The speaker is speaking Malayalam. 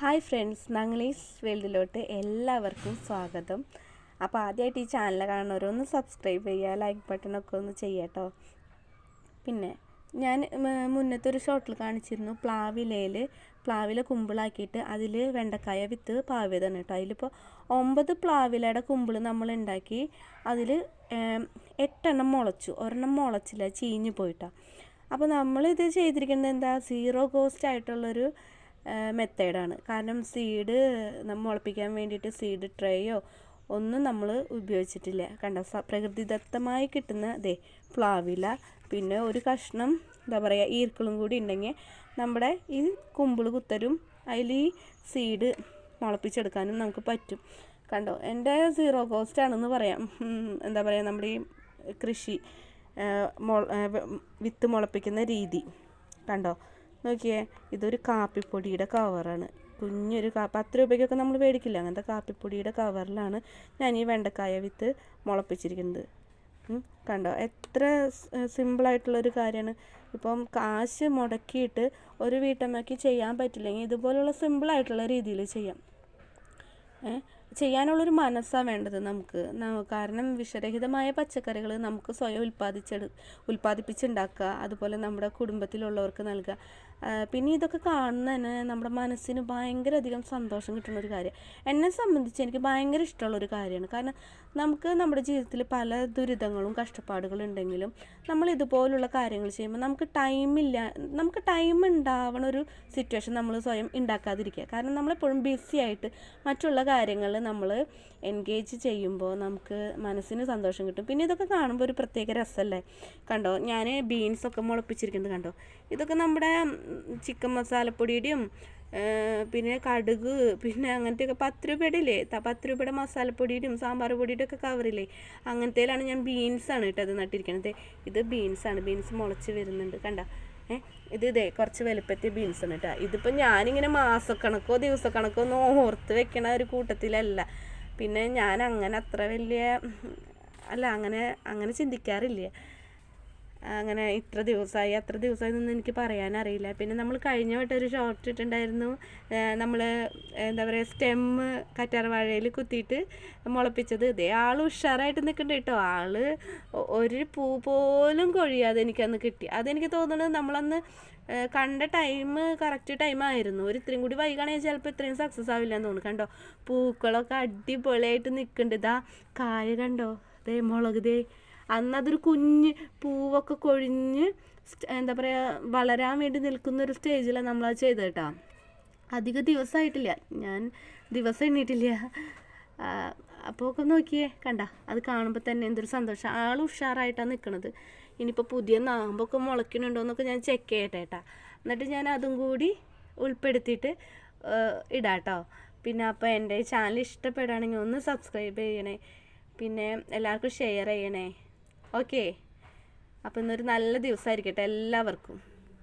ഹായ് ഫ്രണ്ട്സ് നങ്ങളീസ് വേൾഡിലോട്ട് എല്ലാവർക്കും സ്വാഗതം. അപ്പോൾ ആദ്യമായിട്ട് ഈ ചാനൽ കാണുന്നവരൊന്ന് സബ്സ്ക്രൈബ് ചെയ്യുക ലൈക്ക് ബട്ടണൊക്കെ ഒന്ന് ചെയ്യട്ടോ പിന്നെ ഞാൻ മുന്നത്തെ ഒരു ഷോട്ടിൽ കാണിച്ചിരുന്നു പ്ലാവിലയിൽ പ്ലാവില കുമ്പിളാക്കിയിട്ട് അതിൽ വെണ്ടക്കായ വിത്ത് പാവിയതാണ് കേട്ടോ അതിലിപ്പോൾ ഒമ്പത് പ്ലാവിലയുടെ കുമ്പിൾ നമ്മൾ ഉണ്ടാക്കി അതിൽ എട്ടെണ്ണം മുളച്ചു ഒരെണ്ണം മുളച്ചില്ല ചീഞ്ഞു പോയിട്ടാണ് അപ്പോൾ നമ്മളിത് ചെയ്തിരിക്കുന്നത് എന്താ സീറോ കോസ്റ്റ് ആയിട്ടുള്ളൊരു മെത്തേഡാണ്. കാരണം സീഡ് നമ്മൾ മുളപ്പിക്കാൻ വേണ്ടിയിട്ട് സീഡ് ട്രേയോ ഒന്നും നമ്മൾ ഉപയോഗിച്ചിട്ടില്ല. കണ്ട? പ്രകൃതിദത്തമായി കിട്ടുന്ന അതെ പ്ലാവില പിന്നെ ഒരു കഷ്ണം എന്താ പറയുക ഈർക്കളും കൂടി ഉണ്ടെങ്കിൽ നമ്മുടെ ഈ കുമ്പിൾ കുത്തരും അതിൽ ഈ സീഡ് മുളപ്പിച്ചെടുക്കാനും നമുക്ക് പറ്റും. കണ്ടോ? എന്റെ സീറോ കോസ്റ്റ് ആണെന്ന് പറയാം എന്താ പറയുക നമ്മുടെ ഈ കൃഷി വിത്ത് മുളപ്പിക്കുന്ന രീതി. കണ്ടോ? നോക്കിയേ ഇതൊരു കാപ്പിപ്പൊടിയുടെ കവറാണ് കുഞ്ഞൊരു കാ പത്ത് രൂപയ്ക്കൊക്കെ നമ്മൾ മേടിക്കില്ല. അങ്ങനത്തെ കാപ്പിപ്പൊടിയുടെ കവറിലാണ് ഞാൻ ഈ വെണ്ടക്കായ വിത്ത് മുളപ്പിച്ചിരിക്കുന്നത്. കണ്ടോ? എത്ര സിമ്പിളായിട്ടുള്ളൊരു കാര്യമാണ്. ഇപ്പം കാശ് മുടക്കിയിട്ട് ഒരു വീട്ടമ്മയ്ക്ക് ചെയ്യാൻ പറ്റില്ലെങ്കിൽ ഇതുപോലുള്ള സിമ്പിളായിട്ടുള്ള രീതിയിൽ ചെയ്യാം? ചെയ്യാനുള്ളൊരു മനസ്സാണ് വേണ്ടത് നമുക്ക്. കാരണം വിഷരഹിതമായ പച്ചക്കറികൾ നമുക്ക് സ്വയം ഉൽപ്പാദിച്ചെടു ഉൽപ്പാദിപ്പിച്ചുണ്ടാക്കുക അതുപോലെ നമ്മുടെ കുടുംബത്തിലുള്ളവർക്ക് നൽകുക. പിന്നെ ഇതൊക്കെ കാണുന്നതിന് നമ്മുടെ മനസ്സിന് ഭയങ്കര അധികം സന്തോഷം കിട്ടുന്ന ഒരു കാര്യം. എന്നെ സംബന്ധിച്ച് എനിക്ക് ഭയങ്കര ഇഷ്ടമുള്ളൊരു കാര്യമാണ്. കാരണം നമുക്ക് നമ്മുടെ ജീവിതത്തിൽ പല ദുരിതങ്ങളും കഷ്ടപ്പാടുകളും ഉണ്ടെങ്കിലും നമ്മൾ ഇതുപോലുള്ള കാര്യങ്ങൾ ചെയ്യുമ്പോൾ നമുക്ക് ടൈമില്ല നമുക്ക് ടൈം ഉണ്ടാവണ ഒരു സിറ്റുവേഷൻ നമ്മൾ സ്വയം ഉണ്ടാക്കാതിരിക്കുക കാരണം നമ്മളെപ്പോഴും ബിസി ആയിട്ട് മറ്റുള്ള കാര്യങ്ങളിൽ നമ്മൾ എൻഗേജ് ചെയ്യുമ്പോൾ നമുക്ക് മനസ്സിന് സന്തോഷം കിട്ടും. പിന്നെ ഇതൊക്കെ കാണുമ്പോൾ ഒരു പ്രത്യേക രസമല്ലേ കണ്ടോ? ഞാൻ ബീൻസൊക്കെ മുളപ്പിച്ചിരിക്കുന്നത് കണ്ടോ? ഇതൊക്കെ നമ്മുടെ ചിക്കൻ മസാലപ്പൊടിയുടെയും പിന്നെ കടുക് പിന്നെ അങ്ങനത്തെയൊക്കെ പത്ത് രൂപയുടെ ഇല്ലേ പത്ത് രൂപയുടെ മസാലപ്പൊടിയുടെയും സാമ്പാർ പൊടിയുടെ ഒക്കെ കവറില്ലേ? അങ്ങനത്തേലാണ് ഞാൻ ബീൻസാണ് ഇട്ടത് നട്ടിരിക്കണത്. ഇത് ബീൻസാണ് ബീൻസ് മുളച്ച് വരുന്നുണ്ട്. കണ്ട? ഇത് ഇതേ കുറച്ച് വലുപ്പത്തിൽ ബീൻസ് ആണ് കേട്ടോ ഇതിപ്പോൾ ഞാനിങ്ങനെ മാസക്കണക്കോ ദിവസക്കണക്കോ ഒന്നും ഓർത്ത് വെക്കണ ഒരു കൂട്ടത്തിലല്ല. പിന്നെ ഞാൻ അങ്ങനെ അത്ര വലിയ അല്ല അങ്ങനെ അങ്ങനെ ചിന്തിക്കാറില്ല. അങ്ങനെ ഇത്ര ദിവസമായി അത്ര ദിവസമായി എന്നൊന്നും എനിക്ക് പറയാനറിയില്ല പിന്നെ നമ്മൾ കഴിഞ്ഞ വട്ടം ഒരു ഷോർട്ട് ഇട്ടിട്ടുണ്ടായിരുന്നു. നമ്മൾ എന്താ പറയുക സ്റ്റെമ്മ് കറ്റാർവാഴയിൽ കുത്തിയിട്ട് മുളപ്പിച്ചത്. ഇതേ ആൾ ഉഷാറായിട്ട് നിൽക്കുന്നുണ്ട് കേട്ടോ. ആൾ ഒരു പൂ പോലും കൊഴിയാതെ എനിക്കന്ന് കിട്ടി. അതെനിക്ക് തോന്നുന്നത് നമ്മളന്ന് കണ്ട ടൈം കറക്റ്റ് ടൈം ആയിരുന്നു. ഒരു ഇത്രയും കൂടി വൈകാണെങ്കിൽ ചിലപ്പോൾ ഇത്രയും സക്സസ് ആവില്ല എന്ന് തോന്നുന്നു. കണ്ടോ? പൂക്കളൊക്കെ അടിപൊളിയായിട്ട് നിൽക്കുന്നുണ്ട് ഇതാ കായ കണ്ടോ? ദേ മുളക് ദേ അന്ന് അതൊരു കുഞ്ഞ് പൂവൊക്കെ കൊഴിഞ്ഞ് എന്താ പറയുക വളരാൻ വേണ്ടി നിൽക്കുന്ന ഒരു സ്റ്റേജിലാണ് നമ്മളത് ചെയ്തത് കേട്ടോ. അധിക ദിവസമായിട്ടില്ല ഞാൻ ദിവസം എണ്ണീട്ടില്ല. അപ്പോൾ ഒക്കെ നോക്കിയേ കണ്ട അത് കാണുമ്പോൾ തന്നെ എന്തൊരു സന്തോഷം. ആൾ ഉഷാറായിട്ടാണ് നിൽക്കുന്നത് ഇനിയിപ്പോൾ പുതിയ നാമ്പൊക്കെ മുളയ്ക്കുന്നുണ്ടോ എന്നൊക്കെ ഞാൻ ചെക്ക് ചെയ്യട്ടെ കേട്ടോ. എന്നിട്ട് ഞാൻ അതും കൂടി ഉൾപ്പെടുത്തിയിട്ട് ഇടാം കേട്ടോ. പിന്നെ അപ്പോൾ എന്റെ ചാനൽ ഇഷ്ടപ്പെടുകയാണെങ്കിൽ ഒന്ന് സബ്സ്ക്രൈബ് ചെയ്യണേ. പിന്നെ എല്ലാവർക്കും ഷെയർ ചെയ്യണേ. ഓക്കെ. അപ്പോൾ ഇന്നൊരു നല്ല ദിവസമായിരിക്കട്ടെ എല്ലാവർക്കും.